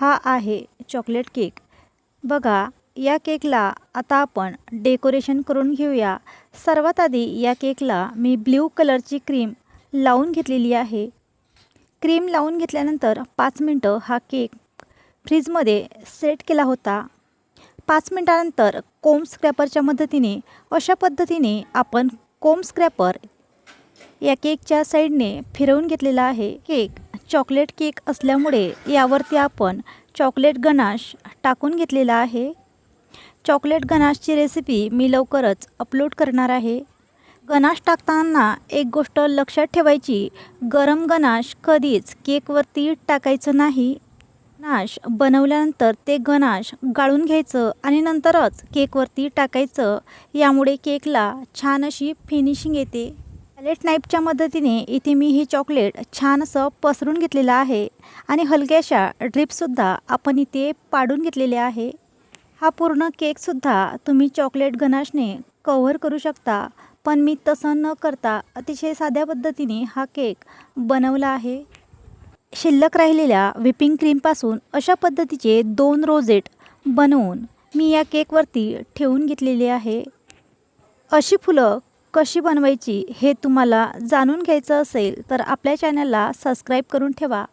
हा आहे chocolate cake. बघा या केकला आता आपण डेकोरेशन करून घेऊया. सर्वात आधी या केकला मी ब्ल्यू कलरची क्रीम लावून घेतलेली आहे. क्रीम लावून घेतल्यानंतर पाच मिनटं हा केक फ्रीजमध्ये सेट केला होता. पाच मिनटानंतर कोम स्क्रॅपरच्या मदतीने अशा पद्धतीने आपण कोम स्क्रॅपर या केकच्या साईडने फिरवून घेतलेला आहे केक. चॉकलेट केक असल्यामुळे यावरती आपण चॉकलेट गनाश टाकून घेतलेला आहे. चॉकलेट गनाशची रेसिपी मी लवकरच अपलोड करणार आहे. गनाश टाकताना एक गोष्ट लक्षात ठेवायची गरम गनाश कधीच केकवरती टाकायचं नाही. नाश बनवल्यानंतर ते गनाश गाळून घ्यायचं आणि नंतरच केकवरती टाकायचं यामुळे केकला छान अशी फिनिशिंग येते. पॅलेट नाईपच्या मदतीने इथे मी हे चॉकलेट छान असं पसरून घेतलेलं आहे आणि हलक्याशा ड्रिपसुद्धा आपण इथे पाडून घेतलेले आहे. हा पूर्ण केकसुद्धा तुम्ही चॉकलेट गनाशने कव्हर करू शकता पण मी तसं न करता अतिशय साध्या पद्धतीने हा केक बनवला आहे. शिल्लक राहिलेल्या व्हिपिंग क्रीमपासून अशा पद्धतीचे दोन रोजेट बनवून मी या केकवरती ठेवून घेतलेली आहे. अशी फुलं कशी बनवायची हे तुम्हाला जाणून घ्यायचं असेल तर आपल्या चॅनलला सबस्क्राईब करून ठेवा.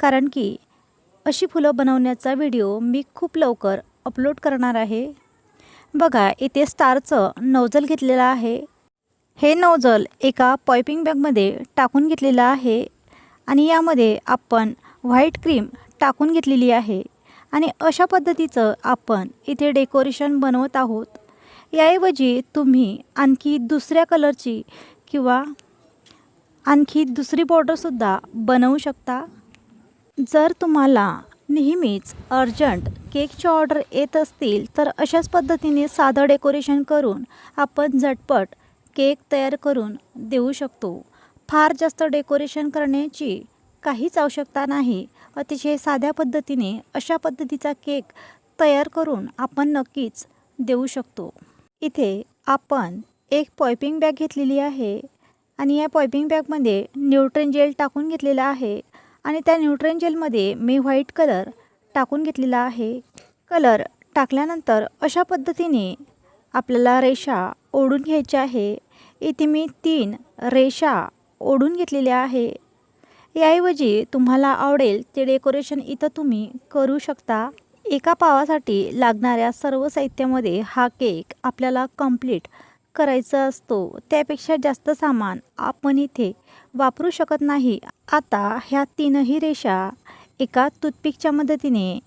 कारण की अशी फुलं बनवण्याचा व्हिडिओ मी खूप लवकर अपलोड करणार आहे. बघा इथे स्टारचं नवजल घेतलेलं आहे. हे नवजल एका पॉयपिंग बॅगमध्ये टाकून घेतलेलं आहे आणि यामध्ये आपण व्हाईट क्रीम टाकून घेतलेली आहे आणि अशा पद्धतीचं आपण इथे डेकोरेशन बनवत आहोत. याऐवजी तुम्ही आणखी दुसऱ्या कलरची किंवा आणखी दुसरी बॉर्डरसुद्धा बनवू शकता. जर तुम्हाला नेहमीच अर्जंट केकची ऑर्डर येत असतील तर अशाच पद्धतीने साधं डेकोरेशन करून आपण झटपट केक तयार करून देऊ शकतो. फार जास्त डेकोरेशन करण्याची काहीच आवश्यकता नाही. अतिशय साध्या पद्धतीने अशा पद्धतीचा केक तयार करून आपण नक्कीच देऊ शकतो. इथे आपण एक पॉयपिंग बॅग घेतलेली आहे आणि या पॉयपिंग बॅगमध्ये न्यूट्रन जेल टाकून घेतलेलं आहे आणि त्या न्यूट्रन जेलमध्ये मी व्हाईट कलर टाकून घेतलेला आहे. कलर टाकल्यानंतर अशा पद्धतीने आपल्याला रेषा ओढून घ्यायच्या आहे. इथे मी तीन रेषा ओढून घेतलेल्या आहे. याऐवजी तुम्हाला आवडेल ते डेकोरेशन इथं तुम्ही करू शकता. एका पावासाठी लागणाऱ्या सर्व साहित्यामध्ये हा केक आपल्याला कंप्लीट करायचा असतो. त्यापेक्षा जास्त सामान आपण इथे वापरू शकत नाही. आता ह्या तीनही रेषा एका टूथपिकच्या मदतीने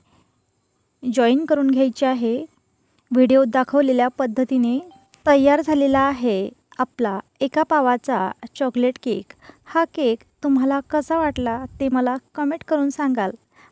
जॉईन करून घ्यायची आहे. व्हिडिओ दाखवलेल्या पद्धतीने तयार झालेला आहे आपला एका पावाचा चॉकलेट केक हा केक तुम्हाला कसा वाटला ते मला कमेंट करून सांगाल.